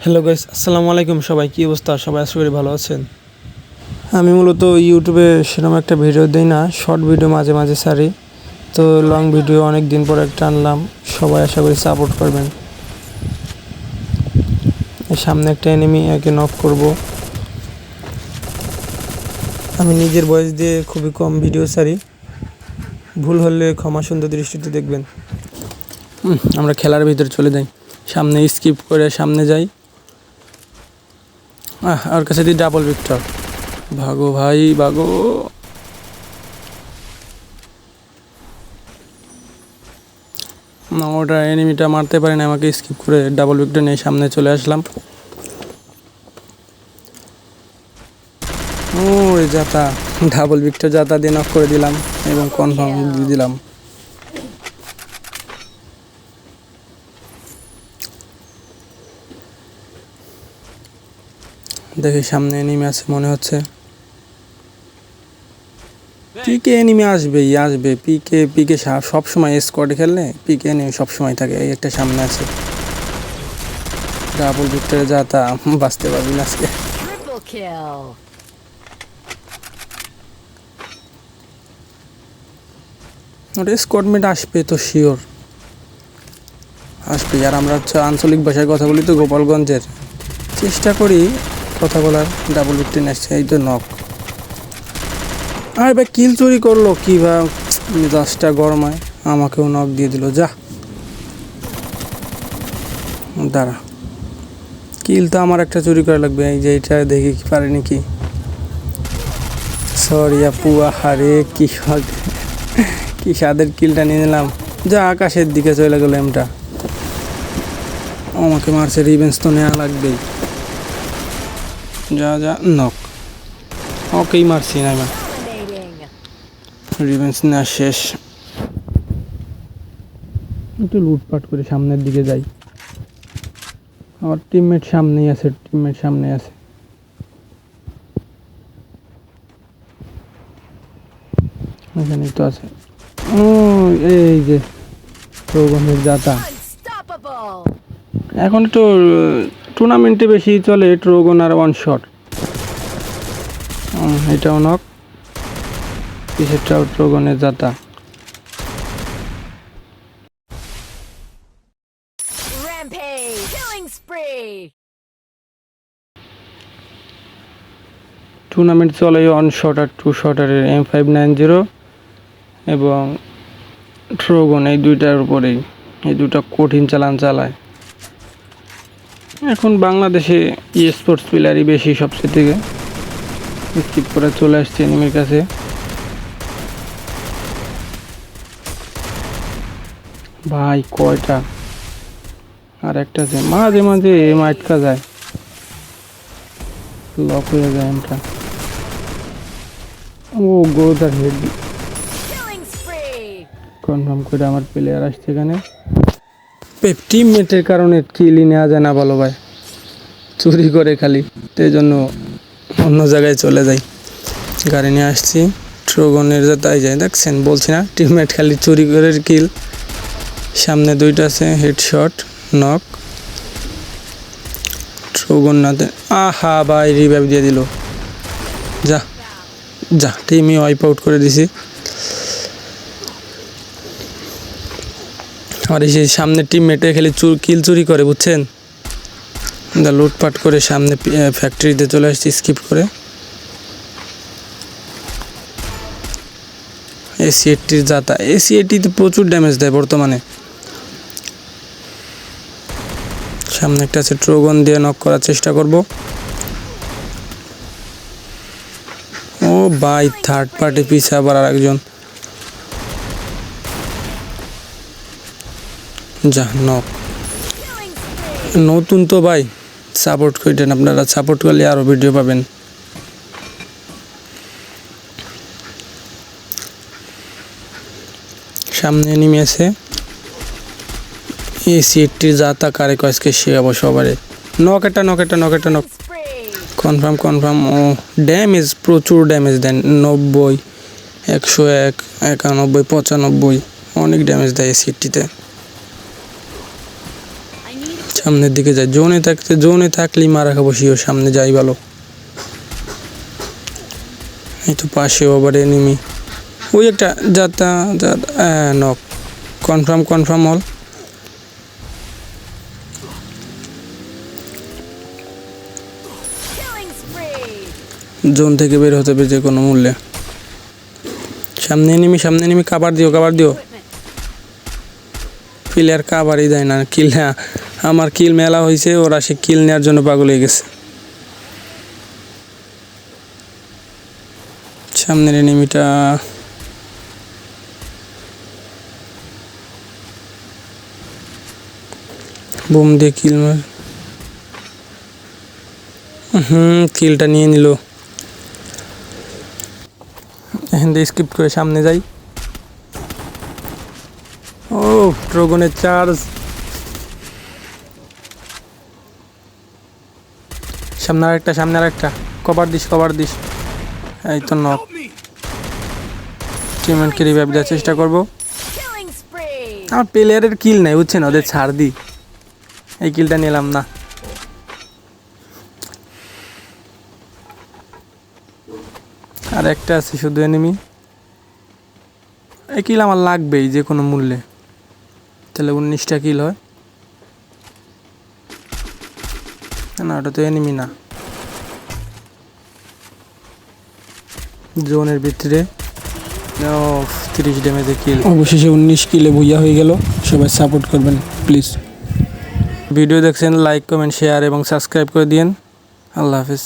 Hello guys আসসালামু আলাইকুম সবাই কী অবস্থা? সবাই আশা করি ভালো আছেন। আমি মূলত ইউটিউবে সেরকম একটা ভিডিও দিই না শর্ট ভিডিও মাঝে মাঝে সারি তো লং ভিডিও অনেক দিন পর একটা আনলাম সবাই আশা করি সাপোর্ট করবেন। সামনে একটা এনিমি একে নক করব। আমি নিজের বয়স দিয়ে খুবই কম ভিডিও সারি ভুল হলে ক্ষমা সুন্দর দৃষ্টিতে দেখবেন। আমরা খেলার ভিতরে চলে যাই। সামনে স্কিপ করে সামনে যাই। আর কাছে দিয়ে ডাবল ভিক্টর ভাগো ভাই, ভাগো। ওটা এনিমিটা মারতে পারে না আমাকে স্কিপ করে ডাবল ভিক্টর নিয়ে সামনে চলে আসলাম। ও যাতা ডাবল ভিক্টর যাতা দিয়ে নক করে দিলাম এবং কনফার্ম দিয়ে দিলাম। দেখি সামনে এনিমি আছে মনে হচ্ছে। পিকে এনিমি আসবেই আসবে। পিকে পিকে সব সময় স্কোয়াডে খেললে পিকে এনিমি সব সময় থাকে এই একটা সামনে আছে। ডাবল ভিক্টরে যা তা বাঁচতে পারবি না আজকে। ওটা স্কোয়াডমেট আসবে তো শিওর আসবে আর আমরা হচ্ছে আঞ্চলিক ভাষায় কথা বলি তো গোপালগঞ্জের। চেষ্টা করি কথা বলার ডাবল ভিক্টিন আসছে, এই তো নক আর ভাই কিল চুরি করল কি বা? দশটা গরমায় আমাকেও নক দিয়ে দিল, যা। দাঁড়া। কিল তো আমার একটা চুরি করা লাগবে, এই যে এটা দেখি কি পারে নাকি। সরি আপু, আহারে, কি স্বাদ কি স্বাদের কিলটা নিয়ে নিলাম। যা, আকাশের দিকে চলে গেল এমটা আমাকে মারছে রিভেন্স তো নেওয়া লাগবেই। যা যা নক। ওকেই মারছি না এবার. রিভেন্স নেওয়া শেষ। একটু লুটপাট করে সামনের দিকে যাই। আমার টিমমেট সামনেই আছে টিমমেট সামনে আছে। এখানেই তো আছে। ও এই যে যাতা। Unstoppable. এখন তো টুর্নামেন্টে বেশি চলে ট্রোগন আর ওয়ান শট এটাও নক কিসেরটাও ট্রোগনের spree. টুর্নামেন্ট চলে ওয়ান শট আর টু শটারের এম ফাইভ নাইন জিরো এবং ট্রোগন এই দুইটার উপরেই। এই দুটো কঠিন চালান চালায়। এখন বাংলাদেশে ই স্পোর্টস প্লেয়ারই বেশি সবচেয়ে থেকে। স্কিপ করে চলে আসছে এনিমির কাছে। ভাই কয়টা? আর একটা আছে মাঝে মাঝে এম আটকা যায়। লক হয়ে যায় এমটা ও গোদার হেড। কনফার্ম করে আমার প্লেয়ার আসছে এখানে। টিমমেটের কারণে কিলি নেওয়া যায় না বলো ভাই। চুরি করে খালি। সেই জন্য অন্য জায়গায় চলে যাই। গাড়ি নিয়ে আসছি। ট্রোগনের তাই যায়, দেখছেন? বলছি না টিমমেট খালি চুরি করে কিল সামনে দুইটা আছে হেডশট নক ট্রোগন নাতে আহা ভাই রিভাইভ দিয়ে দিল। যা যা টিমই ওয়াইপ আউট করে দিছি। আর এই যে সামনে টিম মেটে খালি চুর কিল চুরি করে, বুঝছেন? লুটপাট করে সামনে ফ্যাক্টরিতে চলে আসছি স্কিপ করে। এসি এইটটির যাতা এসি এইটিতে প্রচুর ড্যামেজ দেয় বর্তমানে। সামনে একটা আছে ট্রোগন দিয়ে নক করার চেষ্টা করব। ও বাই থার্ড পার্টি পিছে আবার আর একজন যা নক নতুন তো ভাই। সাপোর্ট করেন আপনারা, সাপোর্ট করলে আরও ভিডিও পাবেন। সামনে নেমে আছে। এই সিটটির যাতা কারে কয়েসকে শেখাবো সবারে। নক একটা নক একটা নক কনফার্ম কনফার্ম ও ড্যামেজ প্রচুর ড্যামেজ দেন। নব্বই, একশো এক, একানব্বই, পঁচানব্বই, অনেক ড্যামেজ দেয় এই সিটটিতে। সামনের দিকে যাই জোনে থাকতে জোনে থাকলেই মারা খাব শিও সামনে যাই ভালো। এই তো পাশেও আবার এনিমি ওই একটা যাতা নক কনফার্ম কনফার্ম হল জোন থেকে বের হতে হবে যে কোনো মূল্যে। সামনে এনিমি সামনে এনিমি কাবার দিও কাবার দিও। প্লেয়ার কাবারই দেয় না কিল আমার কিল মেলা হয়েছে, ওরা সে কিল নেওয়ার জন্য পাগল হয়ে গেছে। সামনের এনিমিটা বোম দিয়ে কিল মার। হুম, কিলটা নিয়ে নিল। এখান থেকে স্কিপ করে সামনে যাই। ও ড্রাগনের চার্জ সামনে আর একটা সামনে আর একটা কভার দিস কভার দিস। এই তো নক। টিমমেটকে রিভাইভ দেওয়ার চেষ্টা করব। আমার প্লেয়ারের কিল নাই, বুঝছেন? ওদের ছাড় দি। এই কিলটা নিলাম না। আর একটা আছে, শুধু এনিমি এই কিল আমার লাগবেই যে কোনো মূল্যে। তাহলে উনিশটা কিল হয়। না ওটা তো এনিমি না। জোনের ভিতরে তিরিশ ড্যামেজে কিল অবশেষে উনিশ কিলে ভুইয়া হয়ে গেল। সবাই সাপোর্ট করবেন প্লিজ ভিডিও দেখছেন লাইক কমেন্ট শেয়ার এবং সাবস্ক্রাইব করে দিন আল্লাহ হাফিজ।